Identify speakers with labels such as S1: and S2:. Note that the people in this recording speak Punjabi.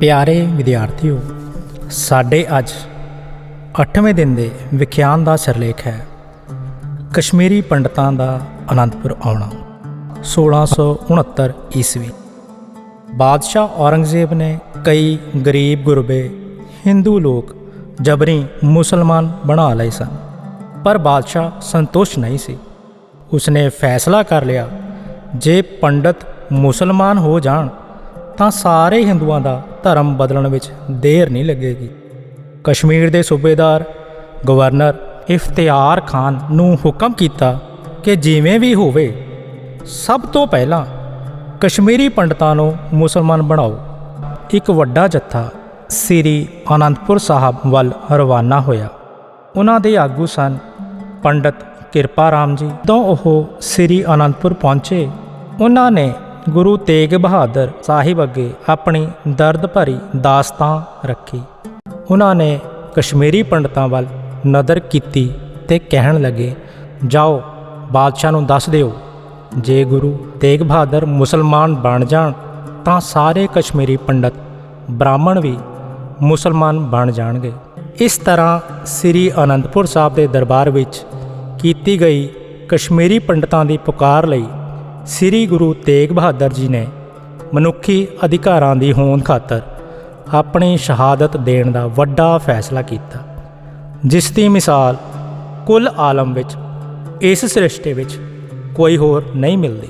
S1: ਪਿਆਰੇ ਵਿਦਿਆਰਥੀਓ, ਸਾਡੇ ਅੱਜ 8ਵੇਂ ਦਿਨ ਦੇ ਵਿਖਿਆਨ ਦਾ ਸਿਰਲੇਖ ਹੈ। ਕਸ਼ਮੀਰੀ ਪੰਡਤਾਂ ਦਾ ਅਨੰਦਪੁਰ ਆਉਣਾ 1669 ਈਸਵੀ। ਬਾਦਸ਼ਾਹ ਔਰੰਗਜ਼ੇਬ ਨੇ ਕਈ ਗਰੀਬ ਗੁਰਬੇ, ਹਿੰਦੂ ਲੋਕ, ਜਬਰੀ ਮੁਸਲਮਾਨ ਬਣਾ ਲਏ ਸਨ, ਪਰ ਬਾਦਸ਼ਾਹ ਸੰਤੁਸ਼ਟ ਨਹੀਂ ਸੀ। ਉਸਨੇ ਫੈਸਲਾ ਕਰ ਲਿਆ, ਜੇ ਪੰਡਤ ਮੁਸਲਮਾਨ ਹੋ ਜਾਣ, ਤਾਂ ਸਾਰੇ ਹਿੰਦੂਆਂ ਦਾ ਧਰਮ ਬਦਲਣ ਵਿੱਚ ਦੇਰ ਨਹੀਂ ਲੱਗੇਗੀ। ਕਸ਼ਮੀਰ ਦੇ ਸੂਬੇਦਾਰ, ਗਵਰਨਰ ਇਫਤਿਆਰ ਖਾਨ ਨੂੰ ਹੁਕਮ ਕੀਤਾ ਕਿ ਜਿਵੇਂ ਵੀ ਹੋਵੇ, ਸਭ ਤੋਂ ਪਹਿਲਾਂ ਕਸ਼ਮੀਰੀ ਪੰਡਤਾਂ ਨੂੰ ਮੁਸਲਮਾਨ ਬਣਾਓ। ਇੱਕ ਵੱਡਾ ਜੱਥਾ ਸ੍ਰੀ ਅਨੰਦਪੁਰ ਸਾਹਿਬ ਵੱਲ ਰਵਾਨਾ ਹੋਇਆ। ਉਹਨਾਂ ਦੇ ਆਗੂ ਸਨ ਪੰਡਤ ਕਿਰਪਾ ਰਾਮ ਜੀ। ਤੋਂ ਉਹ ਸ੍ਰੀ ਅਨੰਦਪੁਰ ਪਹੁੰਚੇ, ਉਹਨਾਂ ਨੇ ਗੁਰੂ ਤੇਗ ਬਹਾਦਰ ਸਾਹਿਬ ਅੱਗੇ ਆਪਣੀ ਦਰਦ ਭਰੀ ਦਾਸਤਾਂ ਰੱਖੀ। ਉਹਨਾਂ ਨੇ ਕਸ਼ਮੀਰੀ ਪੰਡਤਾਂ ਵੱਲ ਨਦਰ ਕੀਤੀ ਤੇ ਕਹਿਣ ਲੱਗੇ, ਜਾਓ, ਬਾਦਸ਼ਾਹ ਨੂੰ ਦੱਸ ਦਿਓ, ਜੇ ਗੁਰੂ ਤੇਗ ਬਹਾਦਰ ਮੁਸਲਮਾਨ ਬਣ ਜਾਣ, ਤਾਂ ਸਾਰੇ ਕਸ਼ਮੀਰੀ ਪੰਡਤ ਬ੍ਰਾਹਮਣ ਵੀ ਮੁਸਲਮਾਨ ਬਣ ਜਾਣਗੇ। ਇਸ ਤਰ੍ਹਾਂ ਸ੍ਰੀ ਅਨੰਦਪੁਰ ਸਾਹਿਬ ਦੇ ਦਰਬਾਰ ਵਿੱਚ ਕੀਤੀ ਗਈ ਕਸ਼ਮੀਰੀ ਪੰਡਤਾਂ ਦੀ ਪੁਕਾਰ ਲਈ ਸ੍ਰੀ ਗੁਰੂ ਤੇਗ ਬਹਾਦਰ ਜੀ ਨੇ ਮਨੁੱਖੀ ਅਧਿਕਾਰਾਂ ਦੀ ਹੋਂਦ ਖਾਤਰ ਆਪਣੀ ਸ਼ਹਾਦਤ ਦੇਣ ਦਾ ਵੱਡਾ ਫੈਸਲਾ ਕੀਤਾ, ਜਿਸ ਦੀ ਮਿਸਾਲ ਕੁੱਲ ਆਲਮ ਵਿੱਚ ਇਸ ਸ੍ਰਿਸ਼ਟੀ ਵਿੱਚ ਕੋਈ ਹੋਰ ਨਹੀਂ ਮਿਲਦੀ।